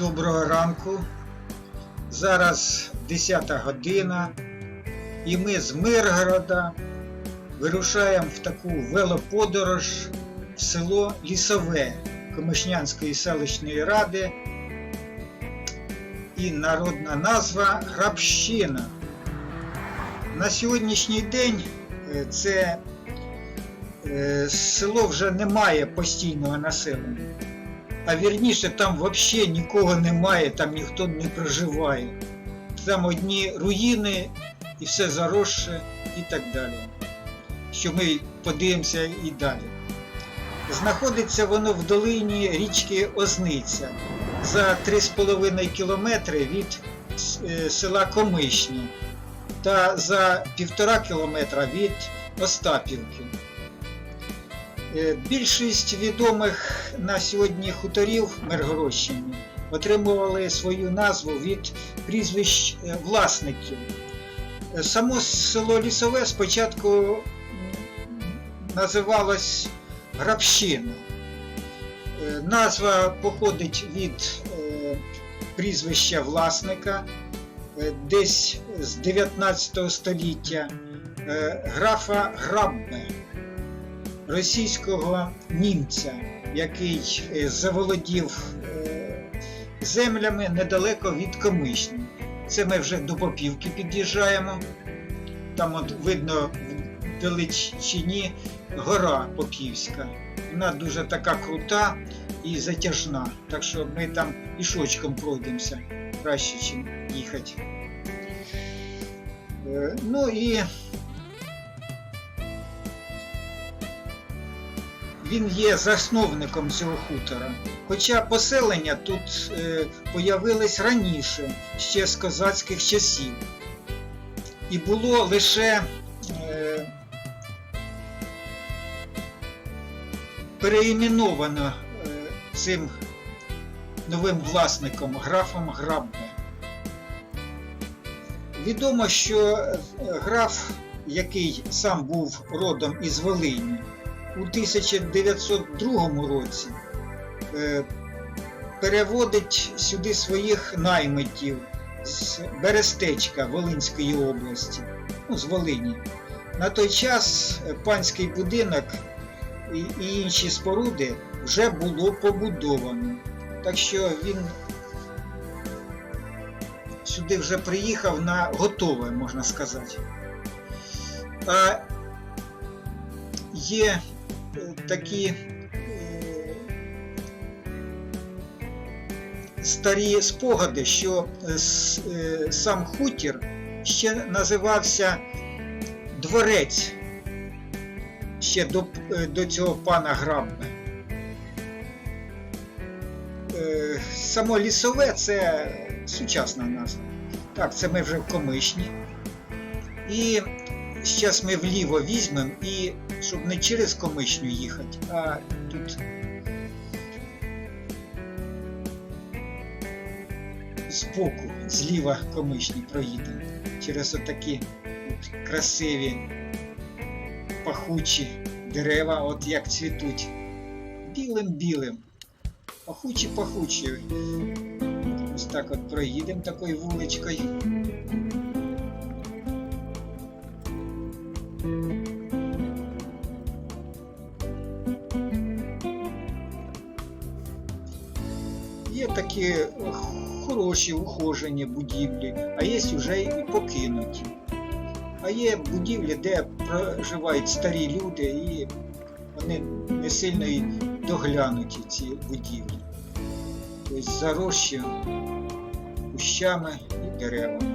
Доброго ранку. Зараз 10 година, і ми з Миргорода вирушаємо в таку велоподорож в село Лісове Комишнянської селищної ради. І народна назва Грабщина. На сьогоднішній день е, це е, село вже не має постійного населення. А вірніше, там взагалі нікого немає, там ніхто не проживає. Там одні руїни і все заросше і так далі. Що ми подивимося і далі. Знаходиться воно в долині річки Озниця за 3,5 кілометри від е, села Комишні та за 1,5 кілометра від Остапівки. Е, Більшість відомих на сьогодні хуторів Миргородщини отримували свою назву від прізвищ е, власників. Е, Само село Лісове спочатку називалось Грабщина. Назва походить від прізвища власника десь з 19 століття графа Граббе російського німця, який е, заволодів е, землями недалеко від Комишні. Це ми вже до Попівки під'їжджаємо. Там от видно в далечині гора Попівська. Вона дуже така крута і затяжна. Так що ми там пішочком пройдемося краще, ніж їхати. Е, Ну і він є засновником цього хутора. Хоча поселення тут е, появилось раніше, ще з козацьких часів. І було лише е, переіменовано е, цим новим власником графом Граббе. Відомо, що е, граф, який сам був родом із Волині, у 1902 році е, переводить сюди своїх наймитів з Берестечка Волинської області, ну, з Волині. На той час панський будинок і, інші споруди вже було побудовано. Так що він сюди вже приїхав на готове, можна сказати. А є такі е, старі спогади, що е, е, сам хутір ще називався Дворець ще до, до цього пана Грабbe. Е, Само лісове це сучасна назва. Так, це ми вже в Комишні. І зараз ми вліво візьмемо і щоб не через Комишню їхати, а тут збоку, зліва Комишні проїдемо. Через отакі от красиві пахучі дерева, от як цвітуть. Білим-білим. Пахучі-пахучі. Ось так от проїдемо такою вуличкою. Є такі хороші ухожені будівлі, а є вже і покинуті. А є будівлі, де проживають старі люди, і вони не сильно і доглянуті ці будівлі. Тобто зарощі кущами і деревами.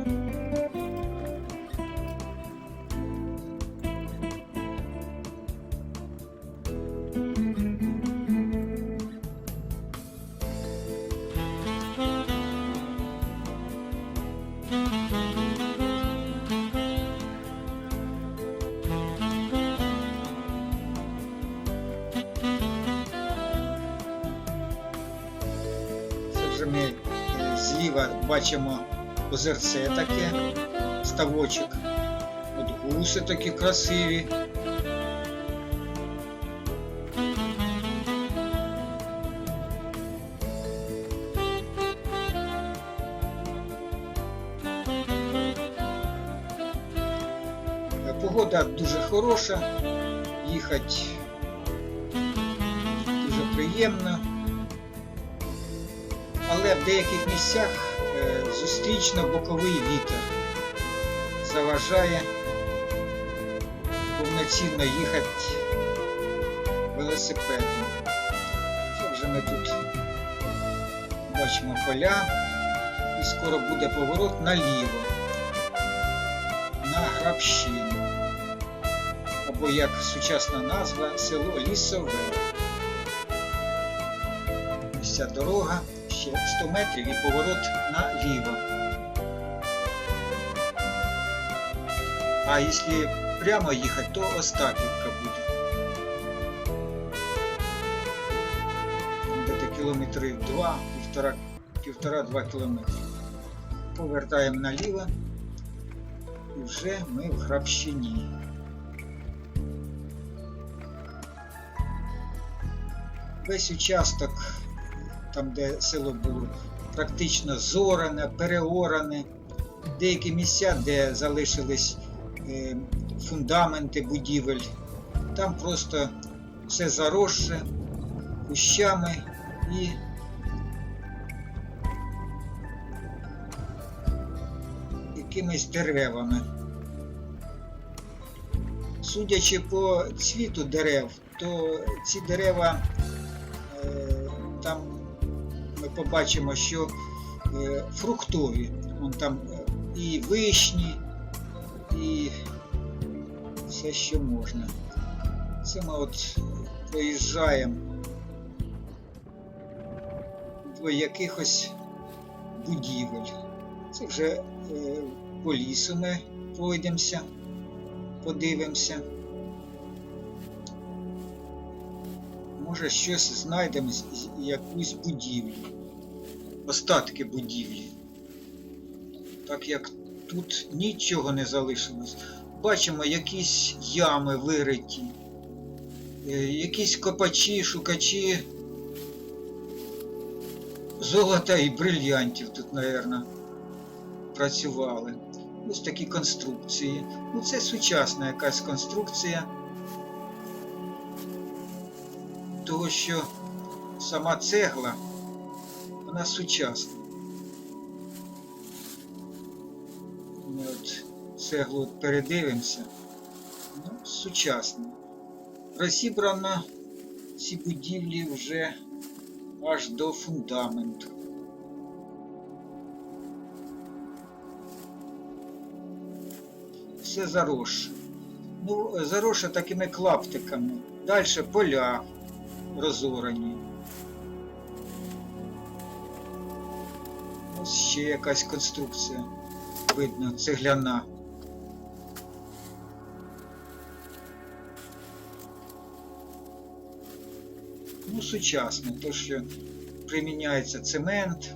бачимо озерце таке, ставочок. От гуси такі красиві. Погода дуже хороша, їхати дуже приємно. Але в деяких місцях е, зустрічно-боковий вітер заважає повноцінно їхати велосипедом. Це вже ми тут бачимо поля і скоро буде поворот наліво на Грабщину. Або як сучасна назва село Лісове. Ось ця дорога, ще 100 метрів і поворот наліво. А якщо прямо їхати, то Остапівка буде. Там де кілометрів 2, півтора, півтора-два кілометри. Повертаємо наліво і вже ми в Грабщині. Весь участок, там де село було, практично зоране, переоране. Деякі місця, де залишились е, фундаменти будівель, там просто все заросше кущами і якимись деревами. Судячи по цвіту дерев, то ці дерева е, там ми побачимо, що е, фруктові. Вон там е, і вишні, і все, що можна. Це ми от проїжджаємо до якихось будівель. Це вже е, по лісу ми пройдемося, подивимося. Може щось знайдемо, якусь будівлю. Остатки будівлі. Так як тут нічого не залишилось. Бачимо якісь ями вириті, е, якісь копачі, шукачі золота і брильянтів тут, мабуть, працювали. Ось такі конструкції. Ну, це сучасна якась конструкція. Того, що сама цегла, вона сучасна. Ми от цеглу передивимося. Ну, сучасна. Розібрано ці будівлі вже аж до фундаменту. Все заросше. Ну, заросше такими клаптиками. Далі поля розорані. Ще якась конструкція. Видно, цегляна. Ну, сучасно, то що приміняється цемент.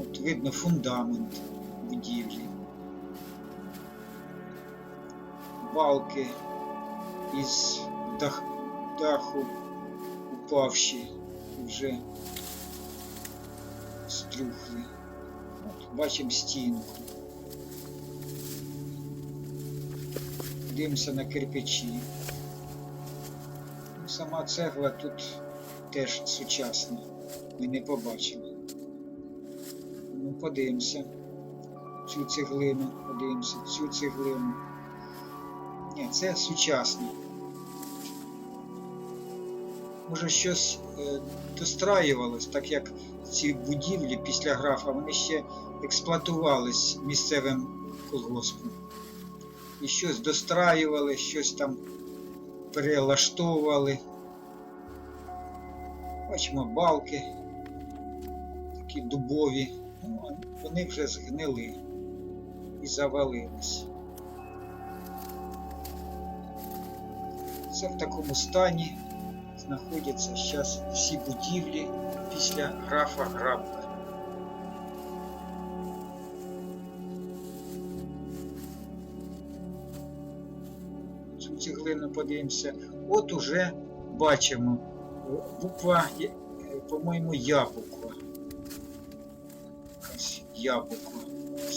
От видно фундамент будівлі. Балки із дах, даху упавші вже струхли. От, бачимо стінку. Дивимося на кирпичі. Ну, Сама цегла тут теж сучасна. Ми не побачимо. Ну, подивимося. Цю цеглину, подивимося, цю цеглину. Ні, це сучасне. Може щось е, достраювалось, так як ці будівлі після графа вони ще експлуатувались місцевим колгоспом. І щось достраювали, щось там перелаштовували. Бачимо балки, такі дубові. Ну, вони вже згнили і завалились. Це в такому стані знаходяться зараз всі будівлі після графа Грабка. Цю цеглину подивимося. От уже бачимо буква, по-моєму, яблуко. яблуко.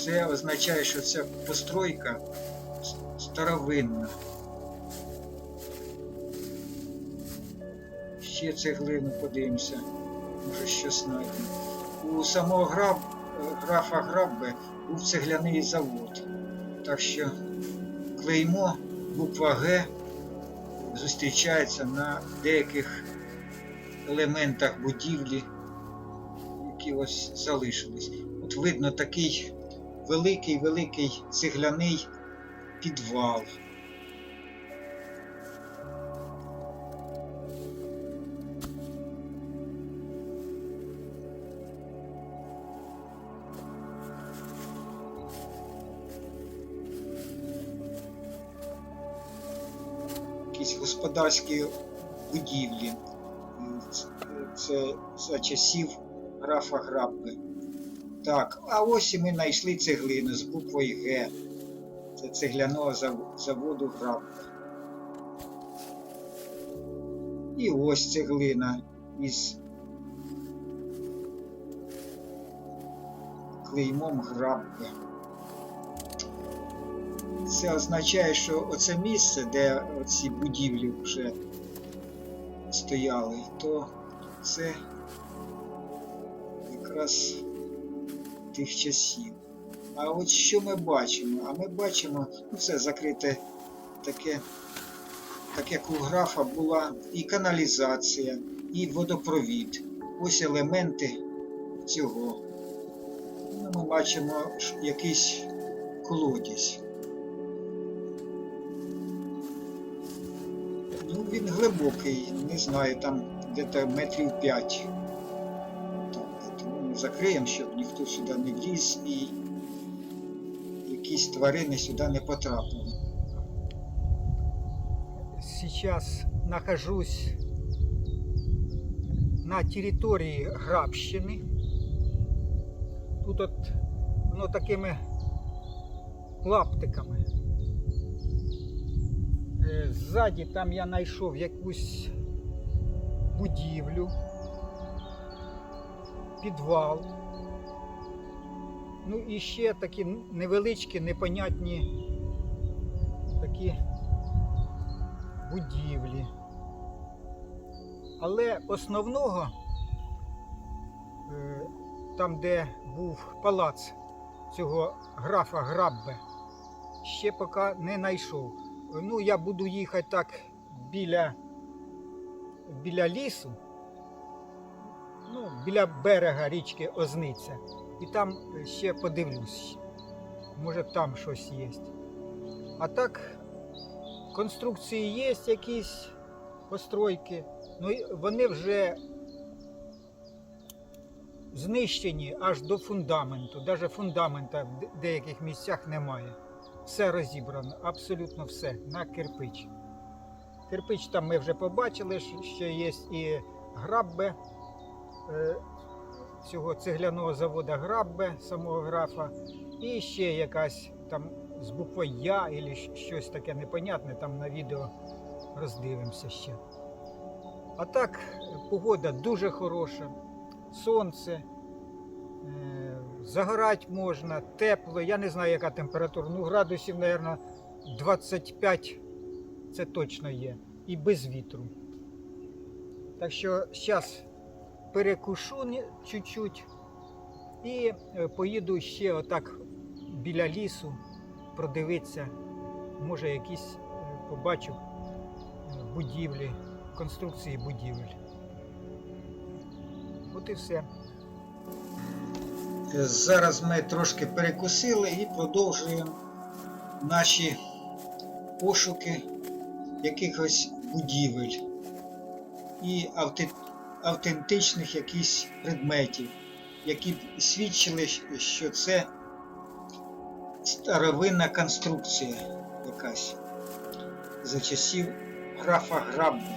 Це означає, що ця постройка старовинна. Ще цеглину подивимося, може щось знайдемо. У самого граб, графа Граббе був цегляний завод. Так що клеймо, буква Г зустрічається на деяких елементах будівлі, які ось залишились. От видно такий великий-великий цегляний підвал. Якісь господарські будівлі. Це- за часів графа Грабби. Так, а ось і ми знайшли цеглину з буквою Г. Це цегляного заводу Грабби. І ось цеглина із клеймом Грабби. Це означає, що оце місце, де ці будівлі вже стояли, то це якраз тих часів. А от що ми бачимо? А ми бачимо, ну це закрите таке, так як у графа була і каналізація, і водопровід. Ось елементи цього. Ну, ми бачимо якийсь колодязь. Глибокий, не знаю, там десь метрів 5. Так, тому закриємо, щоб ніхто сюди не вліз і якісь тварини сюди не потрапили. Сейчас нахожусь на території Грабщини. Тут от воно такими лаптиками. Ззаді там я знайшов якусь будівлю, підвал. Ну і ще такі невеличкі, непонятні такі будівлі. Але основного, е, там, де був палац цього графа Граббе, ще поки не знайшов. Ну, я буду їхати так біля, біля лісу, ну, біля берега річки Озниця. І там ще подивлюсь. Може там щось є. А так, конструкції є якісь постройки, ну вони вже знищені аж до фундаменту. Навіть фундамента в деяких місцях немає. Все розібрано, абсолютно все на кирпич. Кирпич там ми вже побачили, що- є і граббе е, цього цегляного заводу граббе, самого графа, і ще якась там з буквою Я або щось таке непонятне, там на відео роздивимося ще. А так, погода дуже хороша, сонце, е, загорати можна, тепло. Я не знаю, яка температура. Ну, градусів, мабуть, 25 це точно є. І без вітру. Так що зараз перекушу чуть-чуть і е, поїду ще отак біля лісу продивитися. Може, якісь е, побачу е, будівлі, конструкції будівель. От і все. Зараз ми трошки перекусили і продовжуємо наші пошуки якихось будівель і автентичних якісь предметів, які б свідчили, що це старовинна конструкція якась за часів графа Грабби.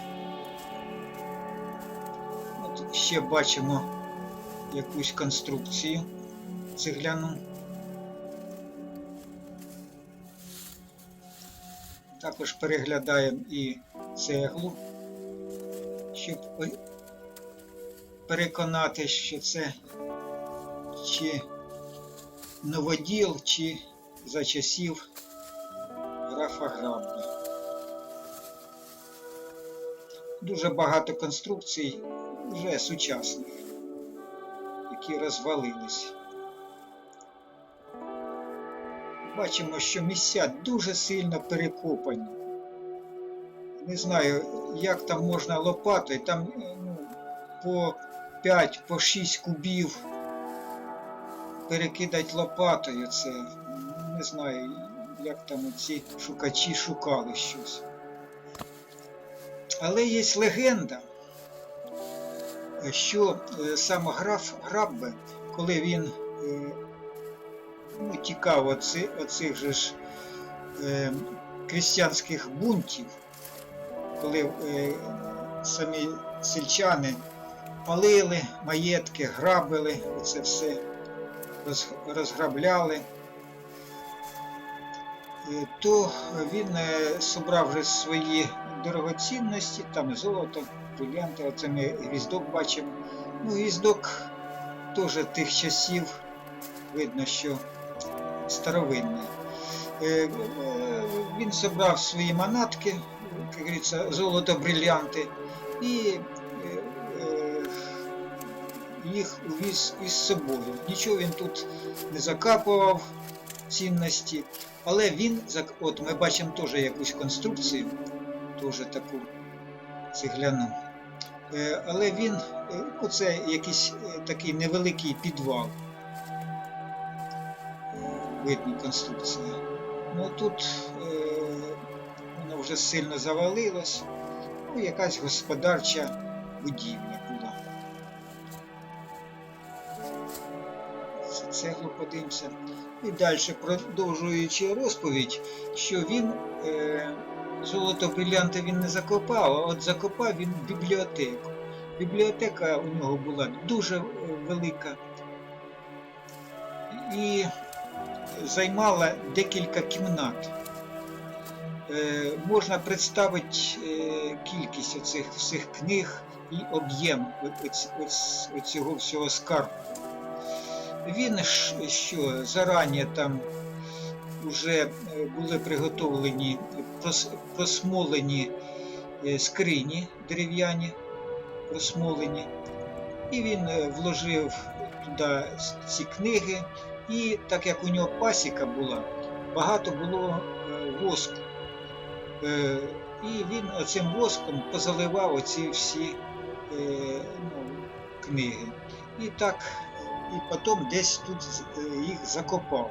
От ще бачимо якусь конструкцію цегляну. Також переглядаємо і цеглу, щоб переконатись, що це чи новоділ чи за часів графа Грабби. Дуже багато конструкцій вже сучасних, які розвалились. Бачимо, що місця дуже сильно перекопані. Не знаю, як там можна лопатою, там е, ну, по 5, по 6 кубів перекидати лопатою. Це не знаю, як там ці шукачі шукали щось. Але є легенда, що е, саме граф Граббе, коли він е, ну, оці, оцих же ж е, крістянських бунтів, коли е, самі сельчани палили маєтки, грабили, це все роз, розграбляли, е, то він е, собрав вже свої дорогоцінності, там золото, брилянти, оце ми гвіздок бачимо. Ну, гвіздок теж тих часів видно, що старовинний. Е, е, Він собрав свої манатки, як говориться, золото, брилянти, і е, їх увіз із собою. Нічого він тут не закапував цінності, але він, от ми бачимо теж якусь конструкцію, теж таку цегляну. Але він, оце якийсь такий невеликий підвал. Видно конструкція. Ну тут е, воно вже сильно завалилось. Ну, якась господарча будівля була. Це цеглу подивимося. І далі, продовжуючи розповідь, що він е, золото брилянти він не закопав, а от закопав він бібліотеку. Бібліотека у нього була дуже е, велика і займала декілька кімнат. Е, можна представити е, кількість оцих всіх книг і об'єм оць- всього скарбу. Він що зарані там вже е, були приготовлені прос- просмолені скрині дерев'яні, просмолені, і він вложив туди ці книги, і так як у нього пасіка була, багато було е, воску. Е, І він оцим воском позаливав оці всі е, ну, книги. І так, і потім десь тут їх закопав.